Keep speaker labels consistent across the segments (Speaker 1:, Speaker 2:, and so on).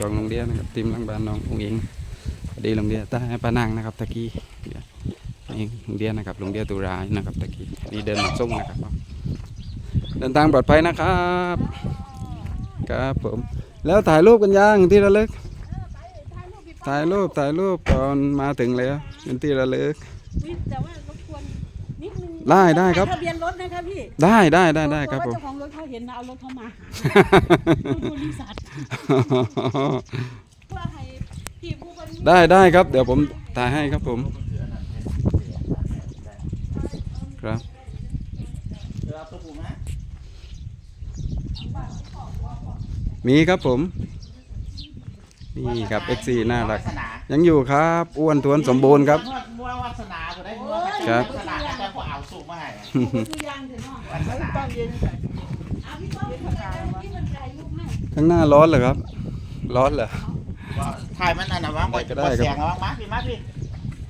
Speaker 1: จองโรงเรียนนะครับทีมลังบานน้องอุ้งอิงดีโรงเรียนใต้ปานังนะครับตะกี้นี่โรงเรียนนะครับโรงเรียนตุลานะครับตะกี้นี่เดินมาส่งนะครับเดินทางปลอดภัยนะครับครับผมแล้วถ่ายรูปกันยังที่ระลึก ถ่ายรูปถ่ายรูปตอนมาถึงแล้วเป็นที่ระลึก ได้ได้ครับ
Speaker 2: ทะเบียนรถนะคะพี่
Speaker 1: ได้ได้ได้ได้ครับ
Speaker 2: เพ
Speaker 1: ผ
Speaker 2: ราะ
Speaker 1: ม
Speaker 2: ว่าเจ้าของรถเขาเห็นนะเอารถเขามาดูบริษัทเพื่อให้พี่ผู้บริ
Speaker 1: ได้ได้ครับ เดี๋ยวผมถ่ายให้ครับผม ครับมีครับผม นี่ครับ X4 น่ารัก ยังอยู่ครับ อ้วนทวนสมบูรณ์ครับ
Speaker 3: มัววาสนาก็ได้มัว
Speaker 1: ครับ
Speaker 3: วาสนาอาจารย์
Speaker 1: ข้างหน้าร้อนเหรอครับ ร้อนเหรอ
Speaker 3: ถ่ายมันอันน่ะวาง
Speaker 1: ได้ก็ได้ครับ
Speaker 3: เสียงอะวางมาพี่มาพี่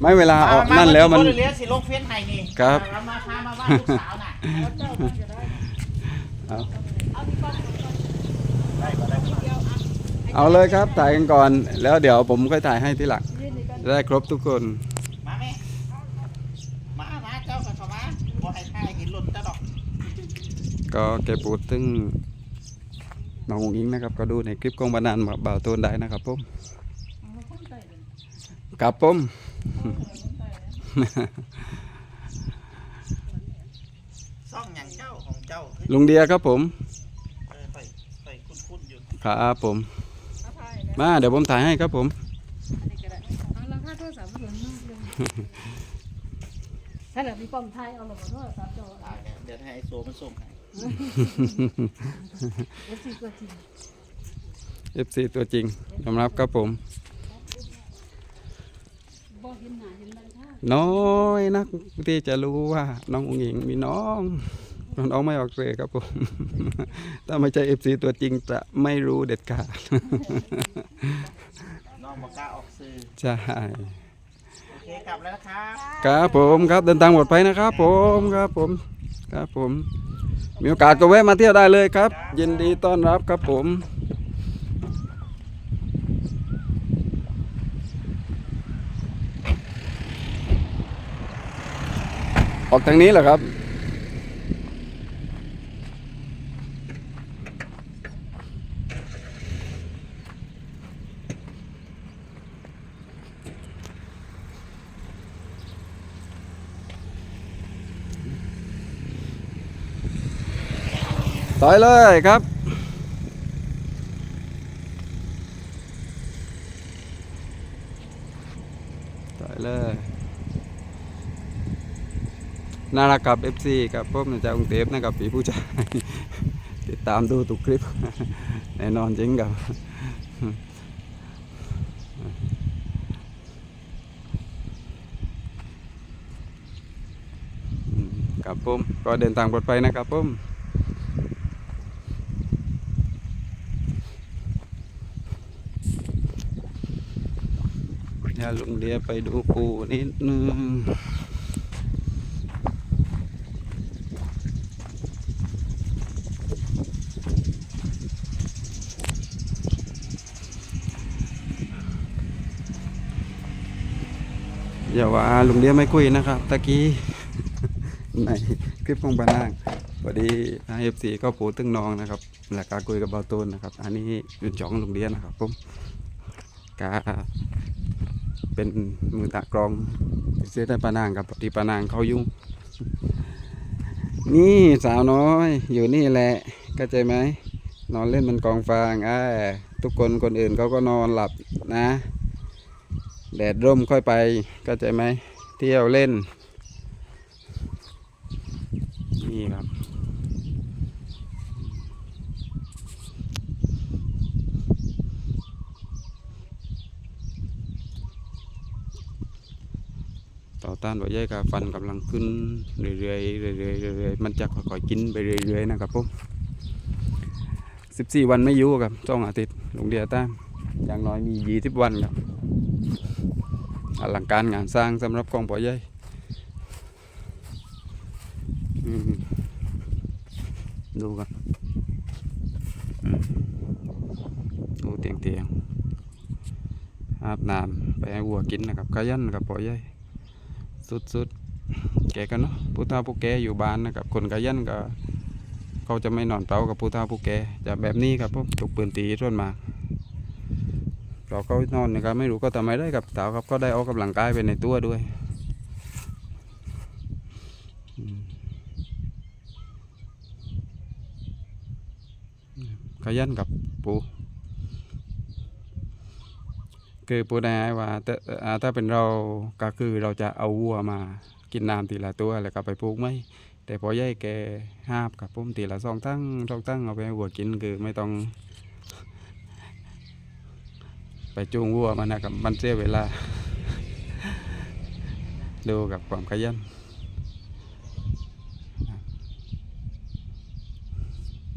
Speaker 1: ไม่เวลาออกนั่นแล้วมัน
Speaker 3: เลี้ยสิลงเฟียนไห้นี่
Speaker 1: ครับ
Speaker 3: เอามาพามาบ้านลูกสาวน่ะ
Speaker 2: แล้วเจ้าก็จะได้
Speaker 1: เอา
Speaker 2: เอาพี่ป้อมก่อน
Speaker 3: ได้ก็ได้
Speaker 2: เดียวอะ
Speaker 1: เอาเลยครับถ่ายกันก่อน แล้วเดี๋ยวผมค่อยถ่ายให้ทีหลัง
Speaker 2: ยืนนี่กัน
Speaker 1: จะได้ครบทุกคน
Speaker 3: มาแม่มามาเจ้ากับเขามาบ่ให้ถ่ายเห็นหล่นเจ้าดอก
Speaker 1: ก็เก็บปูดซึ่งน้องอุ๋งอิงนะครับ ก็ดูในคลิปของบานานมาบ่าวตูนได้นะครับผมกับผม
Speaker 3: ซ่องหยังเจ้าของเจ้าเฮ้ย
Speaker 1: ลุงเดียครับผม
Speaker 3: เออไปไปคุ้นๆอยู่
Speaker 1: ครับผม
Speaker 2: เอาถ่ายนะ
Speaker 1: มาเดี๋ยวผมถ่ายให้ครับผม
Speaker 2: อันนี้ก็ได้เอาราคาโทรศัพท์มันสูงมากเลยถ้าแบบพี่ป้อมถ่ายเอาหลบโทรศัพท์เจ้า
Speaker 3: ถ่ายเนี่ยเดี๋ยวให้ไอโซมันส่งให้
Speaker 2: เอฟซีตัวจริง
Speaker 1: FC ตัวจริงยอมรับครับผม
Speaker 2: บ่เห็นหน้าเห็นหลังคา
Speaker 1: น้อยนักที่จะรู้ว่าน้องอุ๋งอิงมีน้องน้องไม่ออกเลยครับผมถ้าไม่ใช่ FC ตัวจริงจะไม่รู้เด็ดขาด
Speaker 3: น้องบอกกล้าออกสื่อ
Speaker 1: ใช่
Speaker 3: โอเคกลับแล้วนะครับ
Speaker 1: ครับผมครับเดินทางปลอดภัยนะครับผมครับผมครับผม มีโอกาสก็แวะมาเที่ยวได้เลยครับ ยินดีต้อนรับครับผมออกทางนี้เหรอครับ ต่เลยครับต่เลย น่ารักกับ FC ครับพบในจากกรุงเทพนะครับปีผู้ชาย ติดตามดูทุกคลิป แน่นอนจริงครับครับผมก็เดินทางปลอดภัยนะครับผมาลุงเดียไปดูปูนิดนึงอย่าว่าลุงเดียไม่คุยนะครับตะกี้ในคลิปของบานางพอดีเอฟซีก็ปูตึงนองนะครับหลักการคุยกับเบาตูนนะครับ อันนี้ยุนจ่องลุงเดียนะครับผมกา เป็นมือตากรองเสียแต่ปานางกับที่ปานางเขายุ่ง นี่สาวน้อยอยู่นี่แหละเข้าใจไหมนอนเล่นมันกองฟางอ่าทุกคนคนอื่นเขาก็นอนหลับนะ แดดร่มค่อยไปเข้าใจไหมเที่ยวเล่น นี่ครับ ต้านว่าใยกาฟันกำลังขึ้นเรื่อยๆเรื่อยๆเรื่อยๆมันจะค่อยๆกินไปเรื่อยๆนะครับผมสิบสี่วันไม่ยู่ครับสองอาทิตย์ลงเดียต้ามอย่างน้อยมียี่สิบวันครับอลังการงานสร้างสำหรับกองปอใหญ่อืมดูกันดูเตียงเตียงๆอาบน้ำไปให้วัวกินนะครับขยันกับปอยใหญ่ สุดๆแกกันเนาะผู้เฒ่าผู้แก่อยู่บ้านนะครับคนขยันก็เขาจะไม่นอนเปล่ากับผู้เฒ่าผู้แก่จะแบบนี้ครับผมถูกปืนตีส่วนมากเราเขานอนนะครับไม่รู้ก็ทำไมได้กับเต่าครับก็ได้ออกกำลังกายไปในตัวด้วยขยันกับปู คือพูดง่ายว่าถ้าเป็นเราก็คือเราจะเอาวัวมากินน้ำทีละตัวแล้วก็ไปปลูกไหมแต่พอใหญ่แกห้าบกับผมทีละสองตั้งสองตั้งเอาไปให้วัวกินคือไม่ต้อง ไปจูงวัวมันนะครับมันเสียเวลา ดูกับความขยัน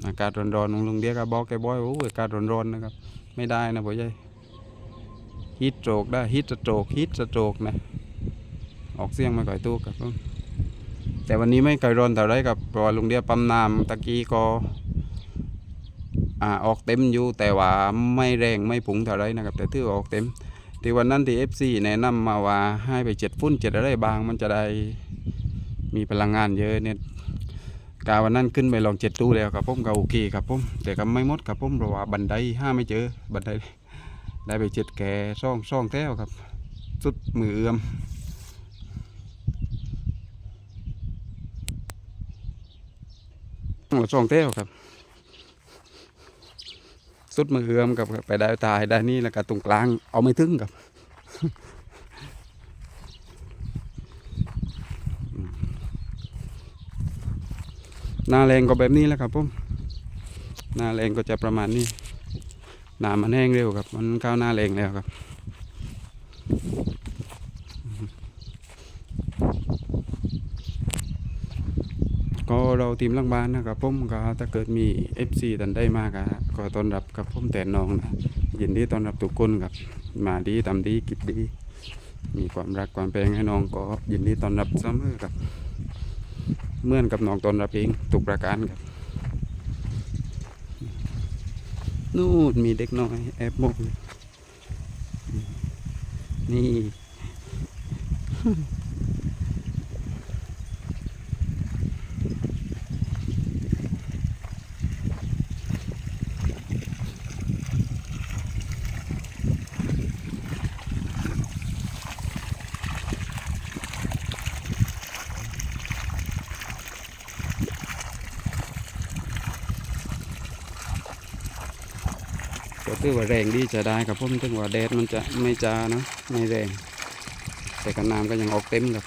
Speaker 1: อากาศร้อนๆลุงลุงเดียก็บอกแกบ่อยโอ้ยอากาศร้อนๆนะครับ ไม่ได้นะพ่อใหญ่ ฮิตโตรกได้ฮิตสโตรกฮิตสโตรกนะออกเสียงไม่ค่อยถูกครับผมแต่วันนี้ไม่ค่อยร้อนเท่าไรครับเพราะว่าลุงเดียปั๊มน้ำตะกี้ก็อ่าออกเต็มอยู่แต่ว่าไม่แรงไม่ผงเท่าไรนะครับ แต่ถือว่าออกเต็มที่วันนั้นที่เอฟซีแนะนำมาว่าให้ไปเจ็ดฟุ้นเจ็ดอะไรบาง มันจะได้มีพลังงานเยอะเนี่ยกาวันนั้นขึ้นไปลองเจ็ดตู้แล้วครับผมก็โอเคครับผมแต่ก็ไม่หมดครับผมเพราะว่าบันไดห้าไม่เจอบันได ได้ไปเจ็ดแก่ซ่องซ่องแก้วครับ สุดมือเอื้อมซ่องแก้วครับ สุดมือเอื้อมกับไปได้ตายได้นี่แล้วก็ตรงกลางเอาไม่ถึงครับหน้าแรงก็แบบนี้แหล้วครับผมหน้าแรงก็จะประมาณนี้ น้ำมันแห้งเร็วครับ มันเข้าวหน้าแรงแล้วครับก็เราทีมหลังบ้านนะครับผมก็ถ้าเกิดมี FC ตันได้มากก็ต้อนรับกับผมแต่น้องนะยินดีต้อนรับทุกคนครับ มาดีทำดีกิจดี มีความรักความแปลงให้น้องก็ยินดีต้อนรับเสมอครับเมื่อนกับน้องต้อนรับเองทุกประการครับ นู่นมีเด็กน้อยแอบมองอยู่นี่ ก็คือว่าแรงดีจะได้ครับผมถึงว่าแดดมันจะไม่จานะไม่แรง แต่กันน้ำก็ยังออกเต็มครับ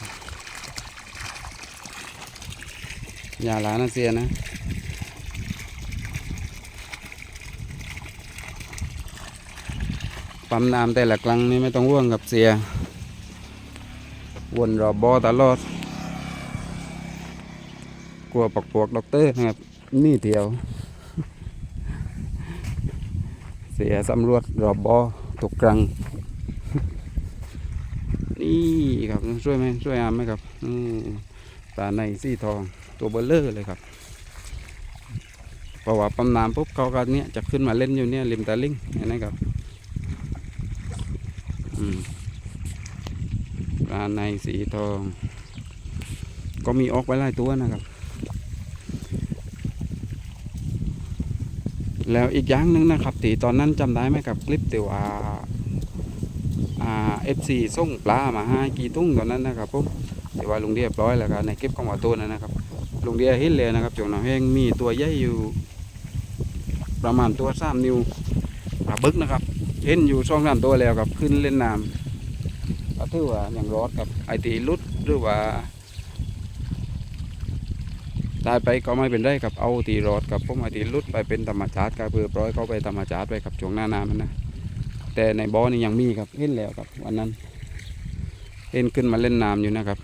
Speaker 1: อย่าหลานะเสียนะปั๊มน้ำแต่ละครั้งนี่ไม่ต้องห่วงกับเสีย วนรอบบอตลอด กลัวปอกปวกด็อกเตอร์นะครับ นี่เดียว เสียสำรวจรอบบอตกกรังนี่ครับช่วยไหมช่วยอามไหมครับอืตาในสีทองตัวเบลเลอร์เลยครับพระว่าปั๊มน้ำปุ๊บเขาก็เนี้ยจะขึ้นมาเล่นอยู่เนี่ยริมตาลิงเห็นไหมครับอืมปลาในสีทอง ก็มีออกไว้หลายตัวนะครับ แล้วอีกอย่างหนึ่งนะครับตีตอนนั้นจำได้ไหมกับคลิปที่ว่าอ่าเอฟซีส่งปลามาให้กี่ตุ้งตอนนั้นนะครับผมที่ว่าลุงเดียบร้อยแล้วกันในคลิปของว่าตัวนั้นนะครับลุงเดียเห็นเลยนะครับจงน้ำแห้งมีตัวใหญ่อยู่ ประมาณตัวสามนิ้วปลาบึกนะครับเห็นอยู่สองสามตัวแล้วครับขึ้นเล่นน้ำก็ถือว่าอย่างรอดกับไอตีลุดหรือว่า ได้ไปก็ไม่เป็นไรครับเอาตีรอดกับผมเอาตีลุดไปเป็นธรรมชาติครับเพื่อปล่อยเขาไปธรรมชาติไปกับช่วงหน้าน้ำมันนะแต่ในบ่อนี่ยังมีครับเห็นแล้วครับวันนั้นเห็นขึ้นมาเล่นน้ำอยู่นะครับ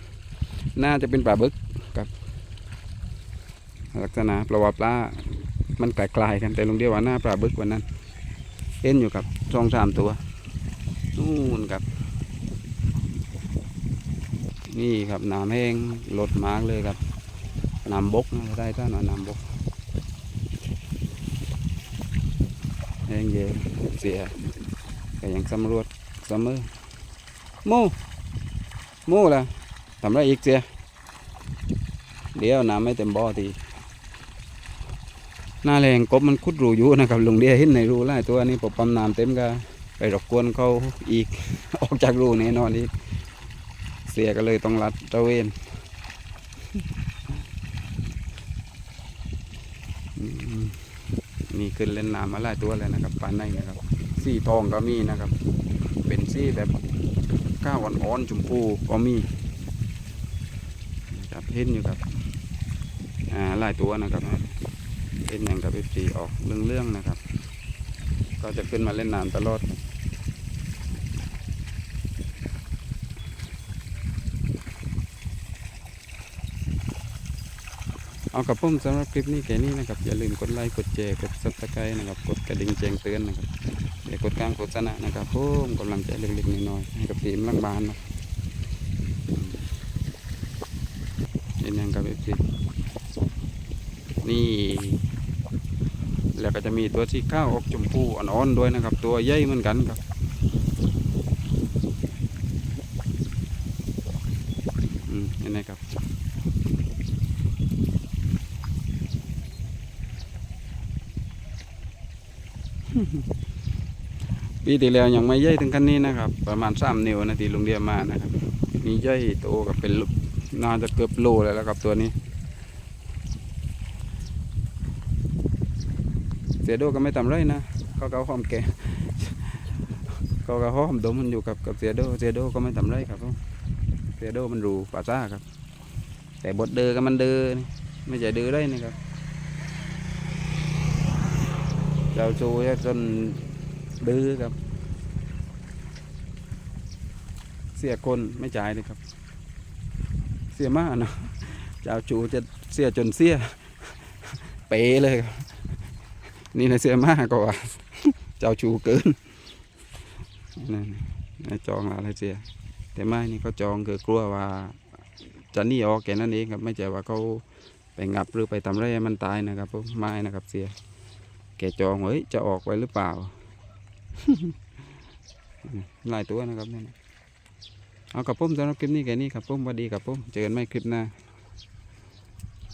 Speaker 1: น่าจะเป็นปลาบึกครับลักษณะปลาว่าปลามันคล้ายๆกันแต่ลุงเดียวว่าหน้าปลาบึกวันนั้นเห็นอยู่ครับสองสามตัวนู่นครับ นี่ครับน้ำแห้งลดมากเลยครับ น้ำบกนะได้ท่านว่าน้ำบกแห้งเยอะเสียก็ยังสำรวจซัมเมอโมโม่ละทำไรอีกเสียเดี๋ยวน้ำไม่เต็มบ่อทีหน้าแรงกบมันคุดรูอยู่นะครับลุงเดียเห็นในรูไล่ตัวนี้พอปั๊มน้ำเต็มก็ไปรบกวนเขาอีก ออกจากรูแน่นอนอีกเสียก็เลยต้องรัดตะเวน อืม นี่ขึ้นเล่นน้ำมาหลายตัวเลยนะครับปลาในนะครับสีทองก็มีนะครับ เป็นสีแบบก้าวอ่อนๆชมพูก็มีจับเห็นอยู่ครับอ่าหลายตัวนะครับเป็นอย่างกับเอฟซีออกเรื่องๆนะครับ ก็จะขึ้นมาเล่นน้ำตลอดครับ เอากับผมสำหรับคลิปนี้แค่นี้นะครับ อย่าลืมกดไลค์กดแชร์กดซับสไครต์นะครับ กดกระดิ่งแจ้งเตือนนะครับอย่ากดการโฆษณานะครับผมกำลังใจเล็กๆน้อยๆให้กับทีมลังบานนะเห็นยังกับเอฟซีนี่ แล้วก็จะมีตัวสีข้าวออกชมพูอ่อนๆด้วยนะครับ ตัวใหญ่เหมือนกันครับอืมเห็นไหมครับ ปีที่แล้วยังไม่ใหญ่ถึงขั้นนี้นะครับ ประมาณสามนิ้วนะที่ลุงเดียมานะครับมีใหญ่โตกับเป็นลูกน่าจะเกือบโลแล้วละครับตัวนี้ เสียโดก็ไม่ทำไรนะเขาเก็หอมแก่เขาเก็หอมดมมันอยู่กับกับเสียโดเสียโดก็ไม่ทำไรครับเสียโดมันรู้ภาษาครับ แต่บทเดือก็มันเดือไม่ใช่เดือได้นี่ครับ เจ้าชูจนดื้อครับ เสียคนไม่จ่ายเลยครับ เสียมากนะเจ้าชูจะเสียจนเสีย เป๋เลยครับ นี่นะเสียมากกว่า เจ้าชูเกินนั่นนจองอะไรเสีย แต่ไม่นี่เขาจองคือกลัวว่าจะหนีออกแค่นั้นเองครับ ไม่ใช่ว่าเขาไปงับหรือไปทำอะไรให้มันตายนะครับไม่นะครับเสีย แกจองเฮ้ยจะออกไปหรือเปล่าหลายตัวนะครับนี่นะเอากับผมสำหรับคลิปนี้แค่นี้ครับผมสวัสดีครับผมเจอกันใหม่คลิปหน้า